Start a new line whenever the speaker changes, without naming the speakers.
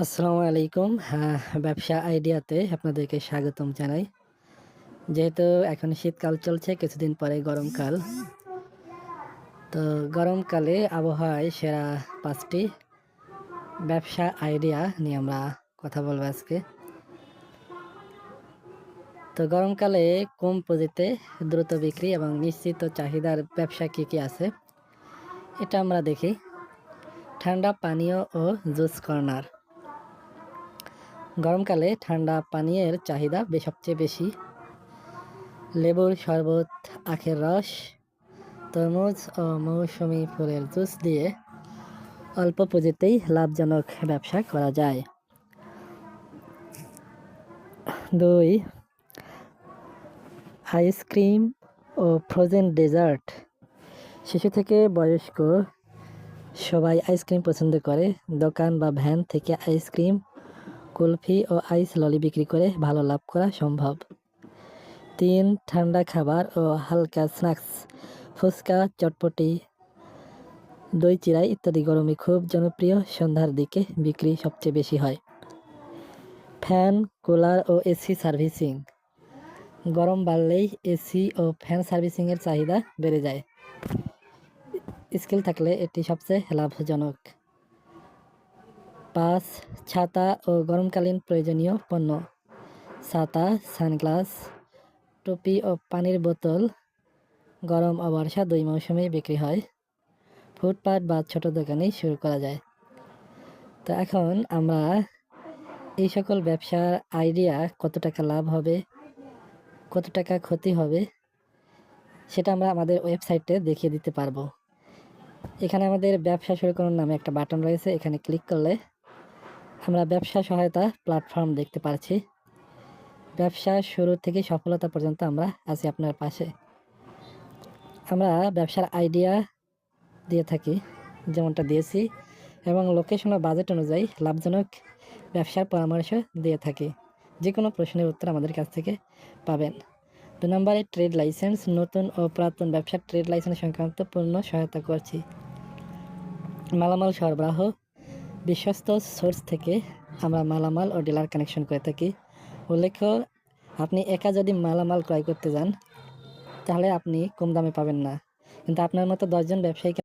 আসসালামু আলাইকুম। হ্যাঁ ব্যবসা আইডিয়াতে আপনাদেরকে স্বাগতম জানাই। যেহেতু এখন শীতকাল চলছে, কিছুদিন পরে গরমকাল। তো গরমকালে আবহাওয়ায় সেরা পাঁচটি ব্যবসা আইডিয়া নিয়ে আমরা কথা বলব আজকে। তো গরমকালে কম পুঁজিতে দ্রুত বিক্রি এবং নিশ্চিত চাহিদার ব্যবসা কী কী আছে, এটা আমরা দেখি। ঠান্ডা পানীয় ও জুস কর্নার। গরমকালে ঠান্ডা পানীয়ের চাহিদা সবচেয়ে বেশি। লেবুর শরবত, আখের রস, তরমুজ ও মৌসুমি ফুলের জুস দিয়ে অল্প পুঁজিতেই লাভজনক ব্যবসা করা যায়। দুই, আইসক্রিম ও ফ্রোজেন ডেজার্ট। শিশু থেকে বয়স্ক সবাই আইসক্রিম পছন্দ করে। দোকান বা ভ্যান থেকে আইসক্রিম কুলফি ও আইস ললি বিক্রি করে ভালো লাভ করা সম্ভব। তিন, ঠান্ডা খাবার ও হালকা স্ন্যাক্স, ফুচকা, চটপটি, দই চিরাই ইত্যাদি গরমে খুব জনপ্রিয় সন্ধ্যার দিকে বিক্রি সবচেয়ে বেশি হয়। ফ্যান, কুলার ও এসি সার্ভিসিং। গরম বাড়লেই এসি ও ফ্যান সার্ভিসিংয়ের চাহিদা বেড়ে যায়। স্কিল থাকলে এটি সবচেয়ে লাভজনক। পাঁচ, ছাতা ও গরমকালীন প্রয়োজনীয় পণ্য। ছাতা, সানগ্লাস, টুপি ও পানির বোতল, গরম ও বর্ষা দুই মৌসুমেই বিক্রি হয়। ফুটপাত বা ছোট দোকানেই শুরু করা যায়। তো এখন আমরা এই সকল ব্যবসার আইডিয়া কত টাকা লাভ হবে, কত টাকা ক্ষতি হবে, সেটা আমরা আমাদের ওয়েবসাইটে দেখিয়ে দিতে পারব। এখানে আমাদের ব্যবসা শুরু করার নামে একটা বাটন রয়েছে, এখানে ক্লিক করলে আমরা ব্যবসা সহায়তা প্ল্যাটফর্ম দেখতে পাচ্ছি। ব্যবসা শুরু থেকে সফলতা পর্যন্ত আমরা আছি আপনার পাশে। আমরা ব্যবসার আইডিয়া দিয়ে থাকি, যেমনটা দিয়েছি, এবং লোকেশন ও বাজেট অনুযায়ী লাভজনক ব্যবসার পরামর্শ দিয়ে থাকি। যে কোনো প্রশ্নের উত্তর আমাদের কাছ থেকে পাবেন। দু নম্বরে ট্রেড লাইসেন্স নতুন ও পুরাতন ব্যবসার ট্রেড লাইসেন্স সংক্রান্ত পূর্ণ সহায়তা করছি। মালামাল সরবরাহ বিশ্বস্ত সোর্স থেকে আমরা মালামাল ও ডিলার কানেকশন করে থাকি। উল্লেখ্য, আপনি একা যদি মালামাল ক্রয় করতে যান, তাহলে আপনি কম দামে পাবেন না। কিন্তু আপনার মতো দশজন ব্যবসায়ীকে